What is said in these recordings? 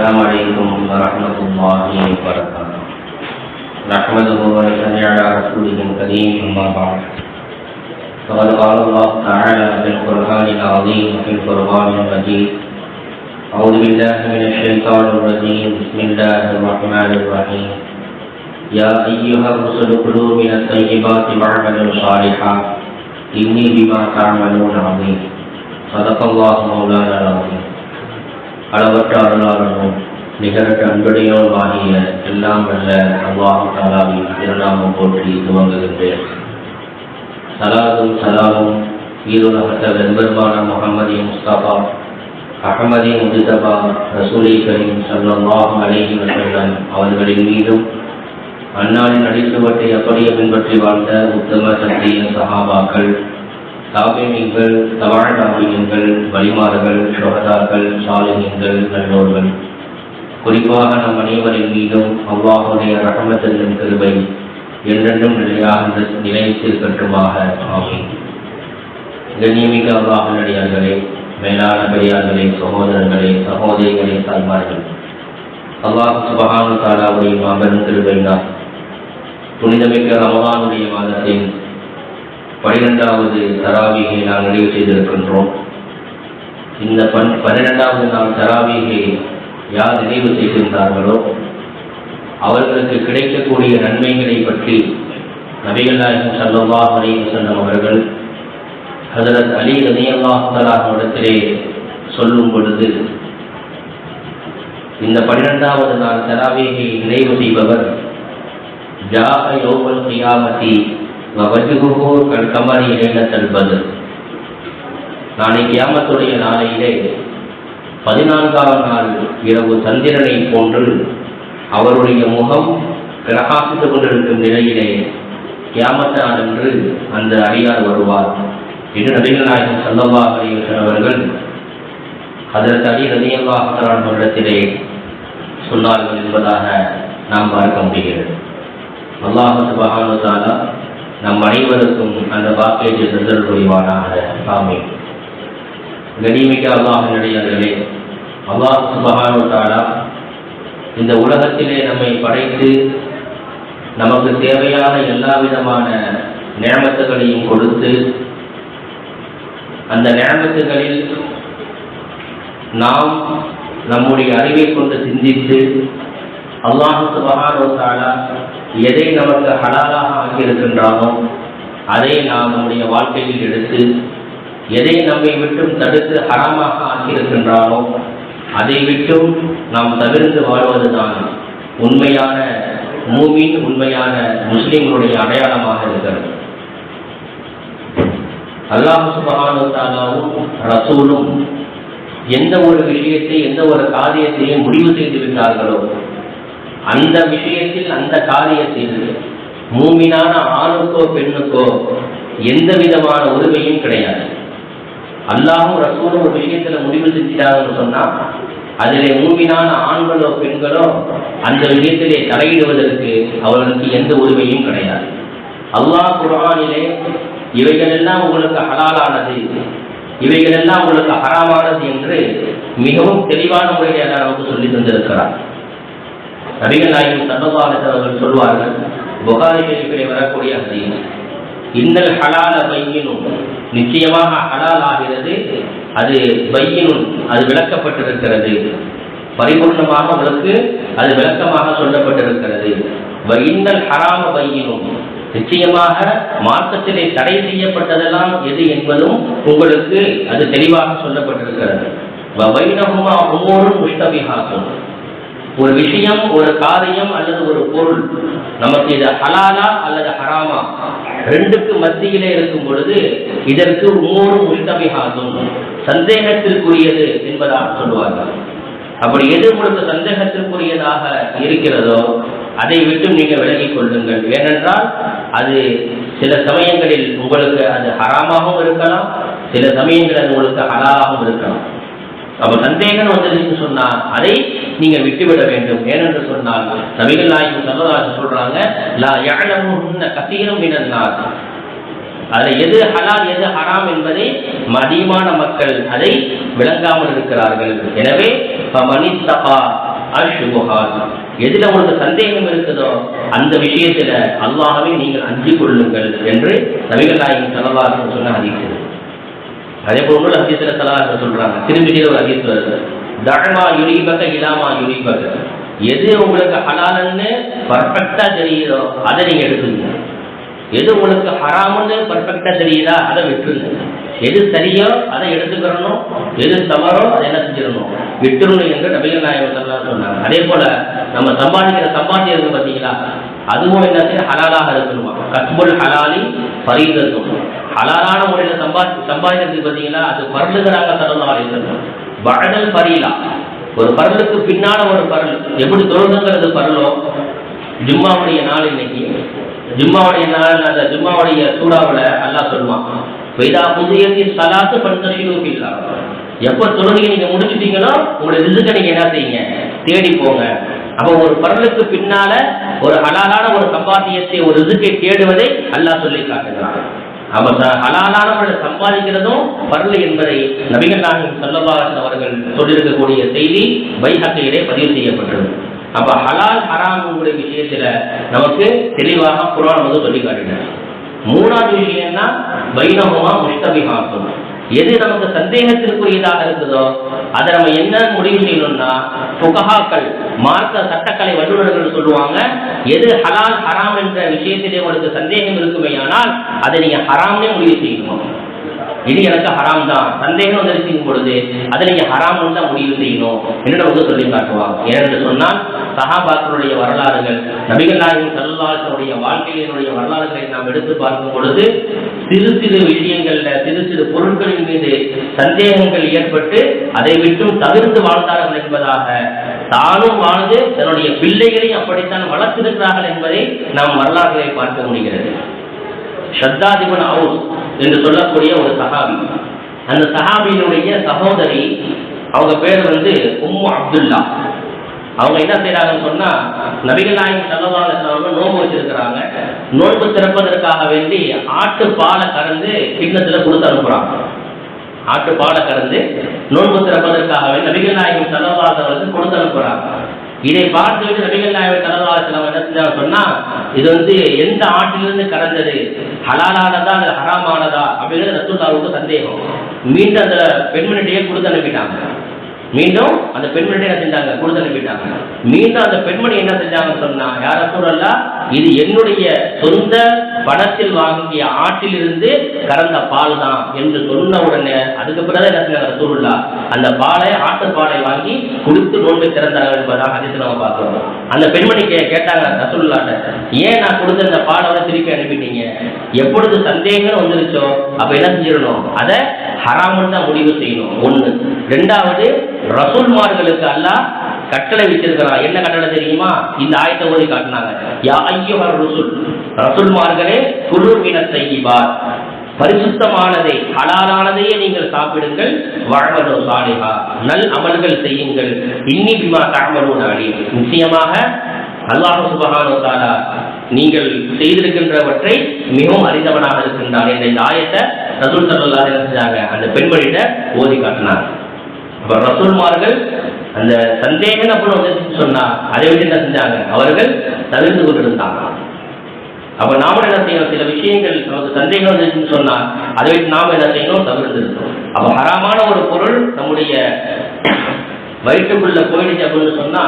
السلام عليكم ورحمة الله وبركاته. نحمده ونصلي على رسوله الكريم، أما بعد. فقد قال الله تعالى في القرآن العظيم وفي القرآن المجيد أعوذ بالله من الشيطان الرجيم، بسم الله الرحمن الرحيم. يا أيها الرسل كلوا من الطيبات واعملوا صالحا، إني بما تعملون عليم صدق الله مولانا العظيم. அளவற்ற அருளாளனும் நிகரற்ற அன்புடையோர் ஆகிய எல்லாம் வல்ல அல்லாஹ் தாலாவின் திருநாமம் போற்றி துவங்குகின்றேன். சலாதும் சலாவும் ஈரோலகத்த வெண்பெருமான முகமதி முஸ்தபா அகமதி முஜிதபா ரசூலி கரீம் சல்லாஹ் அலைஹி வசல்லம் அவர்களின் மீதும் அன்னாரின் அடித்துவட்டை அப்படியே பின்பற்றி வாழ்ந்த உத்தம சத்திய சஹாபாக்கள் தாபியங்கள் தவாழ் தாபியங்கள் வழிமாறுகள் சுகதார்கள் சாலினியங்கள் நல்லோர்கள். குறிப்பாக நம் அனைவரின் மீதும் அவ்வாஹுடைய ரகமத்தின் கிருபை என்றென்றும் நிலையாக நிலைத்திருக்கட்டுமாக. ஆகும் கண்ணியமிக்க அல்லாஹனடியார்களே மேலான பெரியார்களே சகோதரர்களே சகோதரிகளே தாய்மார்கள். அல்லாஹ் சுபகான தாராவுடைய மாபெரும் கிருபைதான் புனிதமிக்க ரமதானுடைய மாதத்தின் பனிரெண்டாவது தராவிகை நாம் நிறைவு செய்திருக்கின்றோம். இந்த பன் பன்னிரெண்டாவது நாள் தராவிகை யார் நிறைவு செய்திருந்தார்களோ அவர்களுக்கு கிடைக்கக்கூடிய நன்மைகளை பற்றி நபிகள் நாயகம் சல்லல்லா அலிவசல்லம் அவர்கள் ஹசரத் அலி ரதி இடத்திலே சொல்லும் பொழுது இந்த பன்னிரெண்டாவது நாள் தராவிகை நிறைவு செய்பவர் ஜாக யோகல் கியாமதி வஜுகுஹு கல்கமரி இணைந்த தல்பது நாளை கியாமத்துடைய நாளையிலே பதினான்காம் நாள் இரவு சந்திரனை போன்று அவருடைய முகம் பிரகாசித்துக் கொண்டிருக்கும் நிலையிலே கியாமத்த என்று அந்த அடியார் வருவார் என்று நபிகள் நாயகம் சல்லவா அவர்கள் அதற்கு அடி ரதியல்லாஹான் வருடத்திலே சொன்னார்கள் என்பதாக நாம் பார்க்க முடிகிறது. அல்லாஹு சுபஹானு தாலா நம் அனைவருக்கும் அந்த பாக்கியத்தை தந்தல் புரிவானாக. சாமி கனிமிக்க அல்லாஹினுடையவர்களே அல்லாஹ் சுபஹானு இந்த உலகத்திலே நம்மை படைத்து நமக்கு தேவையான எல்லா விதமான நேமத்துகளையும் கொடுத்து அந்த நேமத்துகளில் நாம் நம்முடைய அறிவை கொண்டு சிந்தித்து அல்லாஹு சுபஹானு எதை நமக்கு ஹலாலாக ஆக்கியிருக்கின்றானோ அதை நாம் நம்முடைய வாழ்க்கையில் எடுத்து எதை நம்மை விட்டும் தடுத்து ஹராமாக ஆக்கியிருக்கின்றானோ அதை விட்டும் நாம் தவிர்த்து வாழ்வதுதான் உண்மையான மூமின் உண்மையான முஸ்லிம்களுடைய அடையாளமாக இருக்கிறது. அல்லாஹு சுபகானும் ரசூலும் எந்த ஒரு விஷயத்தை எந்த ஒரு காரியத்தையும் முடிவு செய்து விட்டார்களோ அந்த விஷயத்தில் அந்த காரியத்தில் மூமினான ஆணுக்கோ பெண்ணுக்கோ எந்த விதமான உரிமையும் கிடையாது. அல்லாஹும் ரசூலும் ஒரு விஷயத்துல முடிவு செஞ்சிட்டாங்கன்னு சொன்னா அதிலே மூமினான ஆண்களோ பெண்களோ அந்த விஷயத்திலே தலையிடுவதற்கு அவர்களுக்கு எந்த உரிமையும் கிடையாது. அல்லாஹ் குரானிலே இவைகள் எல்லாம் உங்களுக்கு ஹலாலானது இவைகள் எல்லாம் உங்களுக்கு ஹராமானது என்று மிகவும் தெளிவான முறையில் நமக்கு சொல்லி தந்திருக்கிறார் நபிகளாயும் நாயகம் அவர்கள் சொல்வார்கள் புகாரி ஷெரீஃபிலே வரக்கூடிய ஹதீஸ் இன்னல் ஹலால பையினும் நிச்சயமாக ஹலால் ஆகிறது அது பையினும் அது விளக்கப்பட்டிருக்கிறது. பரிபூர்ணமாக உங்களுக்கு அது விளக்கமாக சொல்லப்பட்டிருக்கிறது. இன்னல் ஹராம பையினும் நிச்சயமாக மார்க்கத்திலே தடை செய்யப்பட்டதெல்லாம் எது என்பதும் உங்களுக்கு அது தெளிவாக சொல்லப்பட்டிருக்கிறது. வைணவமா ஒவ்வொரு முஷ்டபிகாக்கும் ஒரு விஷயம் ஒரு காரியம் அல்லது ஒரு பொருள் நமக்கு இது ஹலாலா அல்லது ஹராமா? ரெண்டுக்கு மத்தியிலே இருக்கும் பொழுது இதற்கு மூணு முஷ்டபிகாதும் சந்தேகத்திற்குரியது என்பதாக சொல்லுவார்கள் அப்படி எது உங்களுக்கு சந்தேகத்திற்குரியதாக இருக்கிறதோ அதை விட்டு நீங்க விலகிக் கொள்ளுங்கள். ஏனென்றால் அது சில சமயங்களில் உங்களுக்கு அது ஹராமாகவும் இருக்கலாம் சில சமயங்களில் அது உங்களுக்கு ஹலாலாகவும் இருக்கலாம். அப்ப சந்தேகம் வந்ததுன்னு சொன்னா அதை நீங்க விட்டுவிட வேண்டும். ஏனென்று சொன்னால் நபிகள் நாயகம் சல்லராஜ் சொல்றாங்க லா யஅலமுன்ன கசீரும் மினன் நாஸ் அதில் எது ஹலால் எது ஹராம் என்பதை மதியமான மக்கள் அதை விளங்காமல் இருக்கிறார்கள். எனவே எதுல உங்களுக்கு சந்தேகம் இருக்குதோ அந்த விஷயத்துல அல்லாஹ்வை நீங்கள் அஞ்சு கொள்ளுங்கள் என்று நபிகள் நாயகம் ஸல்லல்லாஹு சொன்ன ஹதீஸ் அதே போல இன்னொரு ஹதீஸ்ல சலாஹ் சொல்றாங்க. திரும்பி ஒரு ஹதீஸ் வருது. தஅமா யுரிபக இலாமா யுரிபக எது உங்களுக்கு ஹலாலன்னு பர்ஃபெக்ட்டா தெரியுதோ அதை நீங்க எடுத்துங்க எது உங்களுக்கு ஹராமன்னு பர்ஃபெக்டா தெரியுதா அதை விட்டுருங்க. எது சரியோ அதை எடுத்துக்கிறணும். எது தவறோ அதை என்ன செஞ்சிடணும். விட்டுறணும் என்று நபிகள் நாயகம் சொன்னாங்க. அதே போல நம்ம சம்பாதிக்கிற சம்பாத்தியம் இருக்கு பார்த்தீங்களா அதுவும் என்ன செய்ய ஹலாலாக இருக்கணுமா கஸ்புல் ஹலாலி பரீதத்தும் ஹலாலான முறையில் சம்பாதி சம்பாதிக்கிறதுக்கு பார்த்தீங்கன்னா அது பரலுகிறாங்க சல்லல்லாஹு அலைஹி வஸல்லம். பஅதல் ஒரு பரலுக்கு பின்னால ஒரு பரல். எப்படி தொழுதுங்கிறது பரலோ ஜும்மாவுடைய நாள் இன்னைக்கு. ஜும்மாவுடைய நாள் அந்த ஜும்மாவுடைய சூடாவில் அல்லாஹ் சொல்லுவான். வைதா புதியத்தின் சலாத்து பந்தஷிலூக்கில்லா எப்போ தொழுகையை நீங்க முடிச்சுட்டீங்களோ உங்களை ரிசுக்கை நீங்க என்ன செய்யுங்க? தேடி போங்க. அப்போ ஒரு பரலுக்கு பின்னால ஒரு ஹலாலான ஒரு சம்பாத்தியத்தை ஒரு ரிசுக்கை தேடுவதை அல்லாஹ் சொல்லி காட்டுகிறான். அவர் ச- சம்பாதிக்கிறதும் பரல் என்பதை நபிகள் நாயகம் ஸல்லல்லாஹு அவர்கள் சொல்லியிருக்கக்கூடிய செய்தி பைஹக்கையிலே பதிவு செய்யப்பட்டது. அப்ப ஹலால் ஹராமுடைய விஷயத்துல நமக்கு தெளிவாக குரான் வந்து சொல்லி காட்டினார் மூணாவது விஷயம்னா பைனமுமா முஷ்டபிகாசம் எது நமக்கு சந்தேகத்திற்குரியதாக இருக்குதோ அதை நம்ம என்ன முடிவு செய்யணும்னா புகஹாக்கள் மார்க்க சட்டக்கலை வல்லுநர்கள் சொல்லுவாங்க எது ஹலால் ஹராம் என்ற விஷயத்திலே உங்களுக்கு சந்தேகம் இருக்குமே ஆனால் அதை நீங்க ஹராம்னே முடிவு செய்யணும்? இது எனக்கு ஹராம் தான் சந்தேகம் வந்துருக்கும் பொழுது அதை நீங்க ஹராம் தான் முடிவு செய்யணும். என்று வந்து சொல்லி காட்டுவாங்க. ஏனென்று சொன்னால் சஹாபாக்களுடைய வரலாறுகள் நபிகள் நாயகம் சல்லாசனுடைய வாழ்க்கையினுடைய வரலாறுகளை நாம் எடுத்து பார்க்கும் பொழுது சிறு சிறு விஷயங்கள்ல சிறு சிறு பொருட்களின் மீது சந்தேகங்கள் ஏற்பட்டு அதை விட்டும் தவிர்த்து வாழ்ந்தார்கள் என்பதாக தானும் வாழ்ந்து தன்னுடைய பிள்ளைகளையும் அப்படித்தான் வளர்த்திருக்கிறார்கள் என்பதை நாம் வரலாறுகளை பார்க்க முடிகிறது. ஷத்தாதிபன் அவுஸ் என்று சொல்லக்கூடிய ஒரு சஹாபி. அந்த சஹாபியினுடைய சகோதரி அவங்க பேர் வந்து உம்மு அப்துல்லா. அவங்க என்ன செய்யறாங்கன்னு சொன்னா நபிகள் நாயகம் சல்லல்லாஹு நோன்பு வச்சிருக்கிறாங்க. நோன்பு திறப்பதற்காக வேண்டி ஆட்டு பாலை கறந்து கிண்ணத்துல கொடுத்து அனுப்புறாங்க. ஆட்டு பாலை கறந்து நோன்பு திறப்பதற்காக வேண்டி நபிகள் நாயகம் சல்லல்லாஹு வந்து கொடுத்து அனுப்புறாங்க. இதை பார்த்துவிட்டு நபிகள் நாயகர் சல்லல்லாஹு சில இடத்துல சொன்னா இது வந்து எந்த ஆட்டிலிருந்து கடந்தது? ஹலாலானதா அல்லது ஹராமானதா? அப்படிங்கிறது ரசூல்லாவுக்கு சந்தேகம். மீண்டும் அந்த பெண்மணிடையே கொடுத்து அனுப்பிட்டாங்க. மீண்டும் அந்த பெண்மணி என்ன செஞ்சாங்க? கொடுத்து அனுப்பிட்டாங்க. மீண்டும் அந்த பெண்மணி என்ன செஞ்சாங்கன்னு சொன்னா யார சூழல்லா இது என்னுடைய சொந்த பணத்தில் வாங்கிய ஆட்டிலிருந்து கறந்த பால் தான் என்று சொன்ன உடனே அதுக்கு பிறகு என்ன செஞ்சாங்க ரசூலுல்லா? அந்த பாலை ஆட்டு பாலை வாங்கி குடித்து நோன்பை திறந்தார்கள் என்பதாக அதிர்த்து நம்ம பார்க்கிறோம். அந்த பெண்மணி கேட்டாங்க ரசூலுல்லாட்ட ஏன் நான் கொடுத்த இந்த பாலை திருப்பி அனுப்பிட்டீங்க? எப்பொழுது சந்தேகம் வந்துருச்சோ அப்ப என்ன செஞ்சிடணும்? அதை ஹராமன் தான் முடிவு செய்யணும். ஒண்ணு. ரெண்டாவது ரசூல்மார்களுக்கு அல்ல கட்டளை வச்சிருக்கிறான். என்ன கட்டளை தெரியுமா? இந்த ஆயத்தை ஓடி காட்டினாங்க. யா ஐயோ ரசூல் ரசூல்மார்களே குளிர்வினத்தை இவார் பரிசுத்தமானதை ஹலாலானதையே நீங்கள் சாப்பிடுங்கள். வாழ்வதோ சாலிஹா நல் அமல்கள் செய்யுங்கள். இன்னி பிமா தாமலும் நிச்சயமாக அல்லாஹு சுபஹானு தாலா நீங்கள் செய்திருக்கின்றவற்றை மிகவும் அறிந்தவனாக இருக்கின்றான் என்ற இந்த ஆயத்தை ரசூல் சல்லா செஞ்சாங்க அந்த பெண்மணிட்ட ஓதி காட்டினார். அப்ப ரசூல்மார்கள் அந்த சந்தேகம் அப்படின்னு சொன்னா அதை விட்டு என்ன செஞ்சாங்க? அவர்கள் தவிர்த்து கொண்டிருந்தாங்க. அப்ப நாம என்ன செய்யணும்? சில விஷயங்கள் நமக்கு சந்தேகம் வந்துச்சுன்னு சொன்னா அதை வைத்து நாம என்ன செய்யணும்? தவிர்த்து அப்ப ஹராமான ஒரு பொருள் நம்முடைய வயிற்றுக்குள்ள போயிடுச்சு அப்படின்னு சொன்னா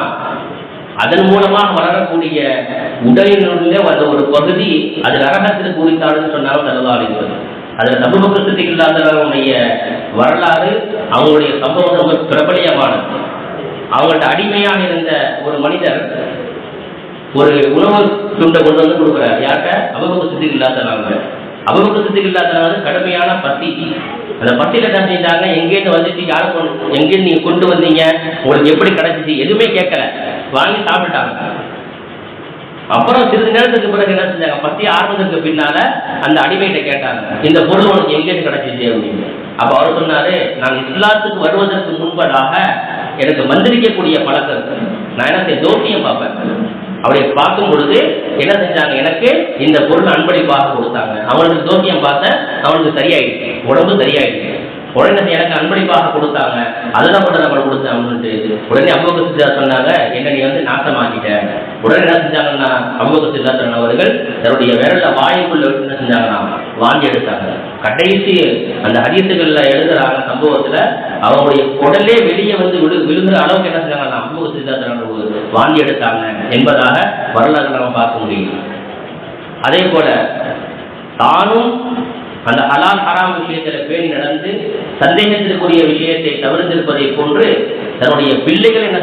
அதன் மூலமாக வளரக்கூடிய உடலினுள்ளே வந்த ஒரு பகுதி அது நரகத்திற்கு உரித்தாடுன்னு சொன்னாலும் தலவாளிகள் அதுல சமூகத்துக்கு இல்லாதவர்களுடைய வரலாறு அவங்களுடைய சம்பவம் ரொம்ப பிரபலியமானது. அவங்கள்ட்ட அடிமையாக இருந்த ஒரு மனிதர் ஒரு உணவு துண்டை கொண்டு வந்து கொடுக்குறாரு. யார்கிட்ட? அபகபசத்துக்கு இல்லாதவங்க. சித்தி இல்லாதவங்க கடுமையான பத்தி. அந்த பத்தியில என்ன செஞ்சாங்க? எங்கேருந்து வந்துட்டு யாரை கொண்டு எங்கேருந்து நீங்க கொண்டு வந்தீங்க? உங்களுக்கு எப்படி கிடைச்சிச்சு? எதுவுமே கேட்கல. வாங்கி சாப்பிட்டாங்க அப்புறம் சிறிது நேரத்துக்கு பிறகு என்ன செஞ்சாங்க? பத்தி ஆரம்பத்துக்கு பின்னால அந்த அடிமைகிட்ட கேட்டாங்க. இந்த பொருள் உனக்கு எங்கேருந்து கிடைச்சிச்சு அப்படின்னு. அப்ப அவர் சொன்னாரு நான் இஸ்லாத்துக்கு வருவதற்கு முன்பதாக எனக்கு மந்திரிக்கக்கூடிய பழக்கம் நான் என்ன செய்ய? ஜோசியம் பார்ப்பேன். அவரை பார்க்கும் பொழுது என்ன செஞ்சாங்க? எனக்கு இந்த பொருள் அன்பளிப்பாக கொடுத்தாங்க. அவனுக்கு தோக்கியம் பார்த்தேன் அவனுக்கு சரியாயிடுச்சு. உடம்பு சரியாயிடுச்சு. உடனே எனக்கு அன்பளிப்பாக கொடுத்தாங்க. அதெல்லாம் மட்டும் நம்ம கொடுத்தேன் அப்படின்ட்டு உடனே அம்பக சித்தா சொன்னாங்க என்ன நீ வந்து நாசமாக்கிட்ட. உடனே என்ன செஞ்சாங்கன்னா அபுபக்கர் சித்தா அவர்கள் தன்னுடைய விரல வாயுக்குள்ள என்ன செஞ்சாங்கன்னா வாங்கி எடுத்தாங்க. கடைசி அந்த ஹதீசுகள்ல எழுதுறாங்க சம்பவத்துல அவங்களுடைய குடலே வெளியே வந்து விழு விழுங்குற அளவுக்கு என்ன செஞ்சாங்கன்னா அபுபக்கர் சித்தார் வாங்கி எடுத்தாங்க என்பதாக வரலாறு நம்ம பார்க்க முடியும். அதே போல தானும் அந்த ஹலால் ஹராம் விஷயத்தில் பேணி நடந்து சந்தேகத்திற்குரிய விஷயத்தை தவிர்த்திருப்பதை போன்று தன்னுடைய பிள்ளைகள் என்ன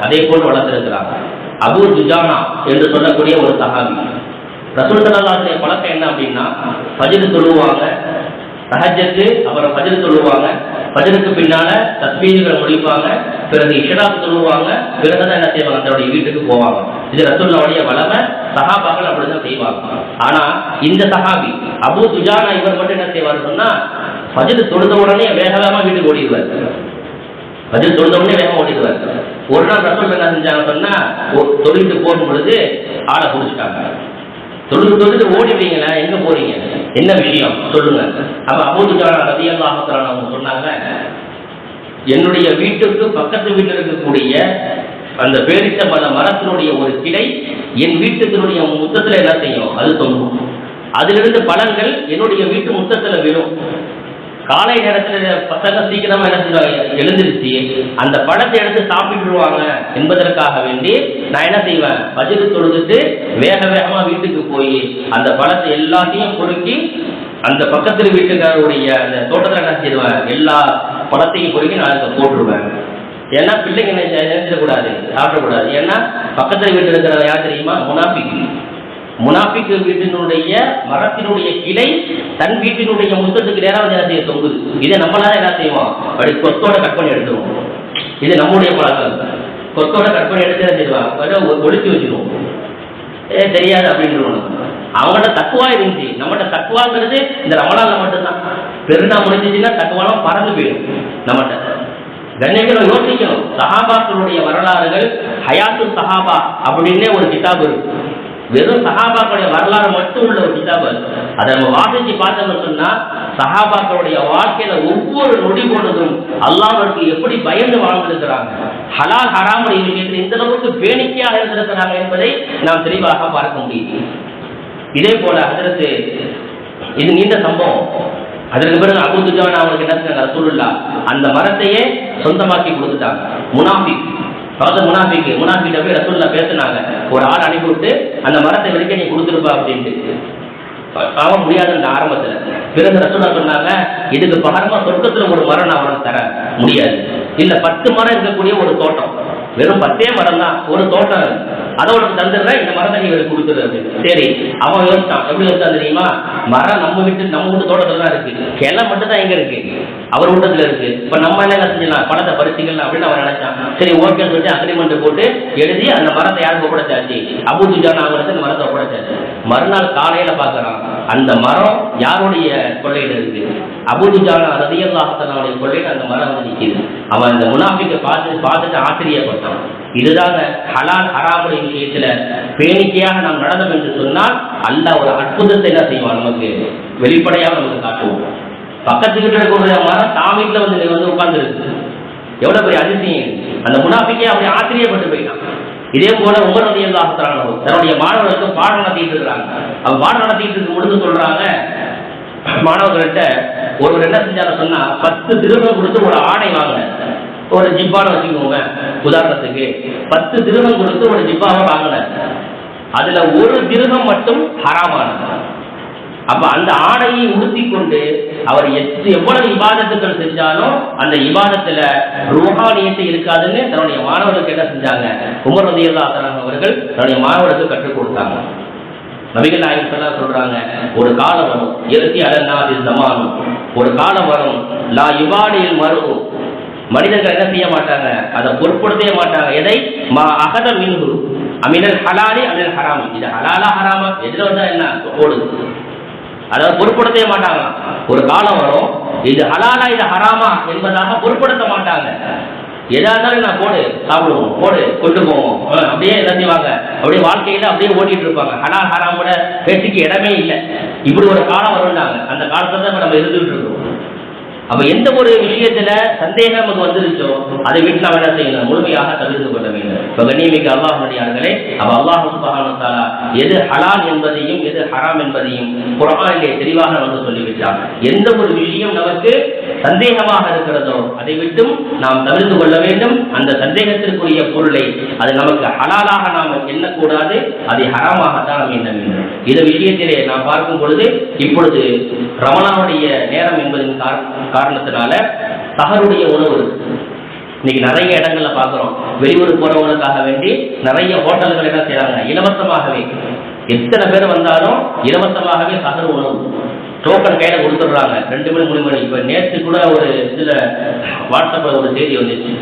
அதே போன்று வளர்த்திருக்கிறாங்க. அபு துஜானா என்று சொல்லக்கூடிய ஒரு சஹாபி. ரசூல் சல்லாஹுடைய பழக்கம் என்ன அப்படின்னா பஜிர் சொல்லுவாங்க சஹஜத்து அப்புறம் பஜிர் சொல்லுவாங்க பஜனுக்கு பின்னால தஸ்மீதுகளை முடிப்பாங்க. பிறகு இஷராப் சொல்லுவாங்க பிறகுதான் என்ன செய்வாங்க? தன்னுடைய வீட்டுக்கு போவாங்க. இது ரசூல்லாவுடைய வளமை. சஹாபாக்கள் அப்படிதான் செய்வாங்க. ஆனா இந்த சஹாபி அபு துஜானா இவர் மட்டும் என்ன செய்வார் சொன்னா பஜில் தொழுத உடனே வேகமா வீட்டுக்கு ஓடிடுவார். பஜில் தொழுத உடனே வேகமா ஓடிடுவார். ஒரு நாள் ரசூல் என்ன செஞ்சாங்க சொன்னா தொழுது போகும் பொழுது ஆளை பிடிச்சிட்டாங்க. தொழுது தொழுது ஓடிடுவீங்களா எங்க போறீங்க? என்ன விஷயம்? சொல்லுங்க. அப்ப அபூதுஜானா ரதியல்லாஹத்தான் அவங்க சொன்னாங்க என்னுடைய வீட்டுக்கு பக்கத்து வீட்டில் இருக்கக்கூடிய அந்த பேரிச்ச மத மரத்தினுடைய ஒரு கிளை என் வீட்டுக்கினுடைய முத்தத்துல என்ன செய்யும்? அது தொங்கும். அதிலிருந்து பழங்கள் என்னுடைய வீட்டு முத்தத்துல விழும். காலை நேரத்தில் பசங்க சீக்கிரமா என்ன எழுந்திருச்சு. அந்த பழத்தை எடுத்து சாப்பிட்டுருவாங்க என்பதற்காக வேண்டி நான் என்ன செய்வேன்? பஜிரு தொழுதுட்டு வேக வேகமா வீட்டுக்கு போய் அந்த பழத்தை எல்லாத்தையும் பொறுக்கி அந்த பக்கத்தில் வீட்டுக்காரருடைய அந்த தோட்டத்தில் என்ன செய்வேன்? எல்லா பழத்தையும் பொறுக்கி நான் அதை போட்டுருவேன். ஏன்னா பிள்ளைங்க நினைச்சிடக்கூடாது சாப்பிடக்கூடாது. ஏன்னா பக்கத்தில் வீட்டில் இருக்கிற யார் தெரியுமா? முனாஃபிக்கு. முனாஃபிக்கு வீட்டினுடைய மரத்தினுடைய கிளை தன் வீட்டினுடைய முத்தத்துக்கு நேரம் என்ன செய்ய தொங்குது. இதை நம்மளால என்ன செய்வோம்? அப்படி கொத்தோட கட் பண்ணி எடுத்துருவோம். இது நம்முடைய பழக்கம். கொத்தோட கட் பண்ணி எடுத்து என்ன செய்வாங்க ஒழிச்சு வச்சிருவோம். ஏ தெரியாது அப்படின்னு அவங்கள்ட்ட தக்குவா இருந்துச்சு. நம்மகிட்ட தக்குவாங்கிறது இந்த ரமலான்ல மட்டும்தான். பெருநா முடிஞ்சிச்சுன்னா தக்குவாலாம் பறந்து போயிடும் நம்மகிட்ட கண்ணியங்களும் யோசிக்கணும். சஹாபாக்களுடைய வரலாறுகள் ஹயாத்து சஹாபா அப்படின்னே ஒரு கிதாப் இருக்கு. வெறும் சஹாபாக்களுடைய வரலாறு மட்டும் உள்ள ஒரு கிதாப் அதை. நம்ம வாசிச்சு பார்த்தோம்னு சொன்னா சஹாபாக்களுடைய வாழ்க்கையில ஒவ்வொரு நொடி பொழுதும் அல்லாவிற்கு எப்படி பயந்து வாழ்ந்திருக்கிறாங்க. ஹலால் ஹராமுடைய விஷயத்தில் இந்த அளவுக்கு வேடிக்கையாக இருந்திருக்கிறாங்க என்பதை நாம் தெளிவாக பார்க்க முடியும். இதே போல அதற்கு இது நீண்ட சம்பவம். அதற்கு பிறகு அபுதுஜான் அவங்களுக்கு என்ன செஞ்சாங்க? ரசூலுல்லா. அந்த மரத்தையே சொந்தமாக்கி கொடுத்துட்டாங்க. முனாஃபி அதாவது முனாஃபிக்கு முனாஃபிட்ட போய் ரசூல்லா பேசினாங்க. ஒரு ஆள் அனுப்பிவிட்டு அந்த மரத்தை வரைக்கும் நீ கொடுத்துருப்பா அப்படின்ட்டு. அவன் முடியாது இந்த ஆரம்பத்துல. பிறகு ரசூலா சொன்னாங்க இதுக்கு பகரமா சொர்க்கத்துல ஒரு மரம் நான் அவனுக்கு தர முடியாது. இல்ல பத்து மரம் இருக்கக்கூடிய ஒரு தோட்டம். வெறும் பத்தே மரம் தான் ஒரு தோட்டம் அதோட தந்துடுறேன் இந்த மரத்தை நீ இவருக்கு சரி அவன் யோசிச்சான் எப்படி யோசிச்சான் தெரியுமா? மரம் நம்ம வீட்டு நம்ம வீட்டு தோட்டத்துல தான் இருக்கு. கிளை மட்டும் தான் எங்க இருக்கு? அவர் வீட்டத்துல இருக்கு. இப்ப நம்ம என்ன செஞ்சலாம் பணத்தை பறிச்சுக்கலாம் அப்படின்னு அவன் நினைச்சான். சரி ஓகேன்னு சொல்லிட்டு அக்ரிமெண்ட் போட்டு எழுதி அந்த மரத்தை யாருக்கு ஒப்படைச்சாச்சு? அபு துஜான் அவங்களுக்கு அந்த மரத்தை ஒப்படைச்சாச்சு. மறுநாள் காலையில பாக்குறான் அந்த மரம் யாருடைய கொள்ளையில இருக்கு? அபுதுஜான ரதியல்லாஹத்தனுடைய கொள்ளையில அந்த மரம் வந்து நிற்கிது அவன் அந்த முனாஃபிக்க பார்த்து பார்த்துட்டு ஆச்சரியப்பட்டான். இதுதாங்க ஹலால் ஹராமுடைய விஷயத்துல பேணிக்கையாக நாம் நடந்தோம் என்று சொன்னால் அல்ல ஒரு அற்புதத்தை என்ன செய்வான் நமக்கு? வெளிப்படையாக நமக்கு காட்டுவோம் பக்கத்து வீட்டில் இருக்கக்கூடிய மரம் தான் வீட்டில் வந்து வந்து உட்கார்ந்துருக்கு எவ்வளவு பெரிய அதிசயம் அந்த முனாஃபிக்கே அப்படி ஆச்சரியப்பட்டு போயிட்டான். இதே போல உமர் ரதி அல்லாஹானோ தன்னுடைய மாணவர்களுக்கு பாடம் நடத்திட்டு இருக்கிறாங்க. அவன் பாடம் நடத்திட்டு இருக்கும் பொழுது சொல்றாங்க. மாணவர்கள்ட்ட ஒருவர் என்ன செஞ்சாரு சொன்னா பத்து திருமணம் கொடுத்து ஒரு ஆடை வாங்க. ஒரு ஜிப்பான வச்சுக்கோங்க. உதாரணத்துக்கு பத்து திருமணம் கொடுத்து ஒரு ஜிப்பாவை வாங்கல அதுல ஒரு திருகம் மட்டும் ஹராமானது. அப்ப அந்த ஆடையை உடுத்தி கொண்டு அவர் எவ்வளவு இபாதத்துக்கள் செஞ்சாலும் அந்த இபாதத்துல ரூஹானியத்தை இருக்காதுன்னு தன்னுடைய மாணவர்களுக்கு என்ன செஞ்சாங்க. உமர் ரதியல்லா அவர்கள் தன்னுடைய மாணவர்களுக்கு கற்றுக் கொடுத்தாங்க. நபிகள் நாயகம் சொல்றாங்க ஒரு காலம் வரும் இறுதி அலநாதில் சமானம் ஒரு காலம் வரும் லா யுவாடியில் மருவும் மனிதர்கள் என்ன செய்ய மாட்டாங்க? அதை பொருட்படுத்தவே மாட்டாங்க. எதை? மா அகத மின்ஹு. அமினல் ஹலாலி அமினல் ஹராமி. இது ஹலாலா ஹராமா? எதுல வந்தா என்ன? ஓடுது அதாவது பொருட்படுத்தவே மாட்டாங்க. ஒரு காலம் வரும். இது ஹலாலா இது ஹராமா என்பதாக பொருட்படுத்த மாட்டாங்க. எதா இருந்தாலும் நான் போடு சாப்பிடுவோம் போடு கொண்டு போவோம். அப்படியே எல்லாத்தையும் செய்வாங்க அப்படியே வாழ்க்கையில அப்படியே ஓட்டிட்டு இருப்பாங்க. ஹலால் ஹராமோட பேச்சுக்கு இடமே இல்லை. இப்படி ஒரு காலம் வரும்னாங்க. அந்த காலத்துல தான் நம்ம இருந்துட்டு இருக்கோம். அப்ப எந்த ஒரு விஷயத்துல சந்தேகம் நமக்கு வந்துருச்சோ அதை விட்டு நாம் என்ன செய்யணும்? முழுமையாக தவிர்த்து கொள்ள வேண்டும். இப்ப கண்ணியமிக்க அல்லாஹுடையார்களே அப்ப அல்லாஹ் சுபஹானஹு எது ஹலால் என்பதையும் எது ஹராம் என்பதையும் குரானிலே தெளிவாக வந்து சொல்லிவிட்டார். எந்த ஒரு விஷயம் நமக்கு சந்தேகமாக இருக்கிறதோ அதை விட்டும் நாம் தவிர்த்து கொள்ள வேண்டும். அந்த சந்தேகத்திற்குரிய பொருளை அது நமக்கு ஹலாலாக நாம் எண்ணக்கூடாது அதை ஹராமாகத்தான் நாம் எண்ண வேண்டும். இந்த விஷயத்திலே நாம் பார்க்கும் பொழுது இப்பொழுது ரமணாவுடைய நேரம் என்பதன் காரணத்தினால தகருடைய உணவு. இன்னைக்கு நிறைய இடங்கள்ல பார்க்குறோம். வெளியூர் போறவங்களுக்காக வேண்டி நிறைய ஹோட்டல்கள் என்ன செய்யறாங்க இலவசமாகவே. எத்தனை பேர் வந்தாலும் இலவசமாகவே சகர் உணவு. டோக்கன் கையில கொடுத்துடுறாங்க. ரெண்டு மணி மூணு மணி. இப்ப நேற்று கூட ஒரு இதுல வாட்ஸ்அப்ல ஒரு செய்தி வந்துச்சு.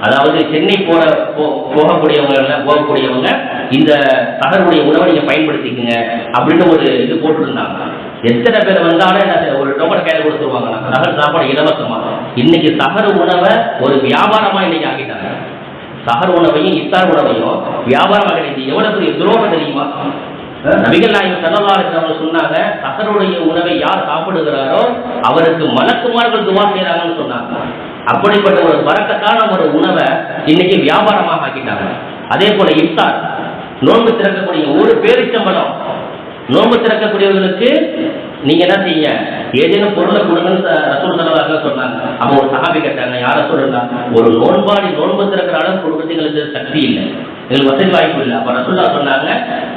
அதாவது சென்னை போற போ- போகக்கூடியவங்க எல்லாம் போகக்கூடியவங்க இந்த சகருடைய உணவை நீங்க பயன்படுத்திக்கங்க அப்படின்னு ஒரு இது போட்டிருந்தாங்க. எத்தனை பேர் வந்தாலும் என்ன ஒரு டோக்கன் கையில கொடுத்துருவாங்க நகர் சாப்பாடு இலவசமா. இன்னைக்கு சகர் உணவை ஒரு வியாபாரமா இன்னைக்கு ஆக்கிட்டாங்க. சகர் உணவையும் இத்தார் உணவையும் வியாபாரமாக கிடையாது எவ்வளவு பெரிய துரோகம் தெரியுமா? நபிகள் நாயகம் சல்லல்லாஹு அவங்க சொன்னாங்க சகருடைய உணவை யார் சாப்பிடுகிறாரோ அவருக்கு மலக்குமார்கள் துவா செய்யறாங்கன்னு சொன்னாங்க. அப்படிப்பட்ட ஒரு வரக்கத்தான ஒரு உணவை இன்னைக்கு வியாபாரமாக ஆக்கிட்டாங்க. அதே போல இப்தார் நோன்பு திறக்கக்கூடிய ஒரு பேரிச்சம்பளம் நோன்பு திறக்கக்கூடியவர்களுக்கு நீங்க என்ன செய்ய ஏதேனும் பொருளை கொடுங்கன்னு ரசூல் சல்லல்லாஹு சொன்னாங்க. அப்போ ஒரு சகாபி கேட்டாங்க யார சொல்லுங்க ஒரு நோன்பாடி நோன்பு திறக்கிற அளவு கொடுக்கறது எங்களுக்கு சக்தி இல்லை. எங்களுக்கு வசதி வாய்ப்பு இல்லை. அப்ப ரசூல்லா சொன்னாங்க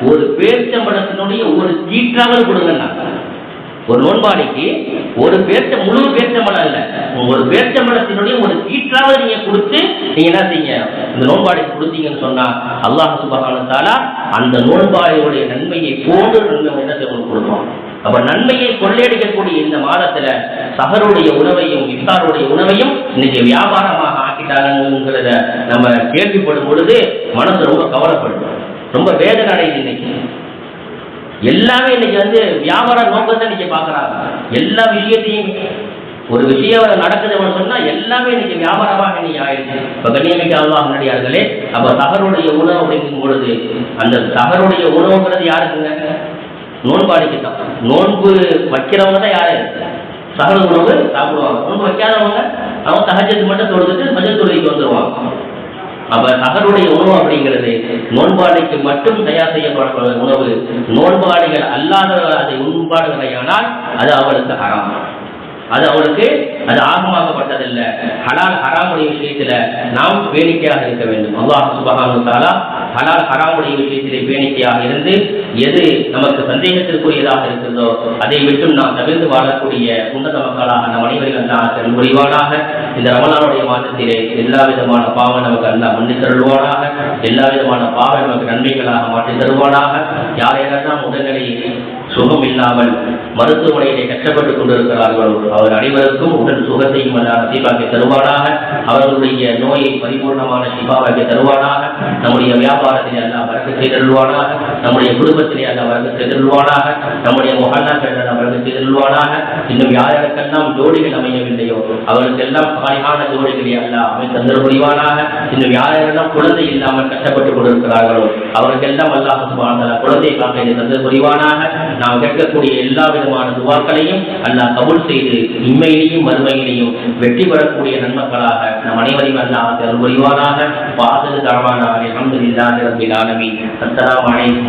ஒரு பேரிச்சம்பளத்தினுடைய ஒரு கீற்றாவது கொடுங்கன்னாங்க. ஒரு நோன்பாளிக்கு ஒரு பேர்ச்ச முழு பேர்ச்சம்பழம் இல்ல. ஒரு பேர்ச்சம்பழத்தினுடைய ஒரு கீற்றாவது நீங்க கொடுத்து நீங்க என்ன செய்யுங்க? இந்த நோன்பாடிக்கு கொடுத்தீங்கன்னு சொன்னா அல்லாஹ் சுபஹானஹு அந்த நோன்பாளியுடைய நன்மையை போன்று நன்மை என்ன செய்ய கொடுப்போம் அப்ப நன்மையை கொள்ளையடிக்கக்கூடிய இந்த மாதத்துல சகருடைய உணவையும் இஃப்தாருடைய உணவையும் இன்னைக்கு வியாபாரமாக ஆக்கிட்டாங்கிறத நம்ம கேள்விப்படும் பொழுது மனசு ரொம்ப கவலைப்படும். ரொம்ப வேதனை அடையுது இன்னைக்கு. எல்லாமே இன்னைக்கு வந்து வியாபார நோக்கத்தை இன்னைக்கு பார்க்கறாங்க. எல்லா விஷயத்தையும் ஒரு விஷயம் நடக்குதுன்னு சொன்னா எல்லாமே இன்னைக்கு வியாபாரமாக இன்னைக்கு ஆயிடுச்சு. இப்ப கண்ணியமிக்க அல்வா முன்னாடியார்களே அப்ப தகருடைய உணவு அப்படிங்கும் பொழுது அந்த தகருடைய உணவுங்கிறது யாருக்குங்க? நோன்பாடிக்கு தான். நோன்பு வைக்கிறவங்க தான் யாரு? சகல உணவு சாப்பிடுவாங்க. நோன்பு வைக்காதவங்க அவங்க சகஜத்துக்கு மட்டும் தொழுதுட்டு மஞ்சள் தொழிலுக்கு வந்துருவாங்க. அவர் அவருடைய உணவு அப்படிங்கிறது நோன்பாடிக்கு மட்டும் தயார் செய்யப்படக்கூடிய உணவு. நோன்பாடிகள் அல்லாதவர் அதை உண்பாடுகிறானால் அது அவளுக்கு ஹராம். அது அவளுக்கு அது ஆகமாக்கப்பட்டதல்ல ஹலால் ஹராமுடைய விஷயத்துல நாம் வேடிக்கையாக இருக்க வேண்டும். அல்லாஹ் சுபஹானு ஹலால் ஹராமுடைய விஷயத்திலே வேடிக்கையாக இருந்து எது நமக்கு சந்தேகத்திற்குரியதாக இருக்கிறதோ அதை விட்டும் நாம் தவிர்த்து வாழக்கூடிய உன்னத மக்களாக நம் அனைவரும் தான் செல் இந்த ரமலானுடைய மாதத்திலே எல்லா விதமான பாவம் நமக்கு அல்லா மன்னித் தருவானாக எல்லா விதமான பாவம் நமக்கு நன்மைகளாக மாற்றி தருவானாக யாரையெல்லாம் உடல்நிலை சுகம் இல்லாமல் மருத்துவமனையிலே கஷ்டப்பட்டுக் கொண்டிருக்கிறார்களோ அவர் அனைவருக்கும் உடல் சுகத்தையும் அல்லா நசீபாக்கி தருவானாக. அவர்களுடைய நோயை பரிபூர்ணமான சீபாவாக்கி தருவானாக. நம்முடைய வியாபாரத்தை எல்லாம் வரக்கு செய்தருள்வானாக நம்முடைய குடும்பத்திலே அந்த வரக்கு செய்தருள்வானாக நம்முடைய முகநாக்கள் அல்லா வரக்கு செய்தருள்வானாக இன்னும் யாருக்கெல்லாம் ஜோடிகள் அமையவில்லையோ அவர்களுக்கெல்லாம் சாலிகான ஜோடிகளை அல்லா அவன் தந்தர் புரிவானாக இன்னும் யாரெல்லாம் குழந்தை இல்லாமல் கஷ்டப்பட்டுக் கொண்டிருக்கிறார்களோ அவர்களுக்கெல்லாம் அல்லாஹ் சுபான குழந்தை பாக்கியத்தை தந்தர் புரிவானாக நாம் கேட்கக்கூடிய எல்லா விதமான துவாக்களையும் அல்லாஹ் கபுல் செய்து இம்மையிலையும் மறுமையிலையும் வெற்றி பெறக்கூடிய நன்மக்களாக நம் அனைவரையும் அல்லாஹ் தருள் புரிவானாக வாசல் தரமான அலமதுல்லாஹி ரபில் ஆலமீன். அஸ்ஸலாமு அலைக்கும்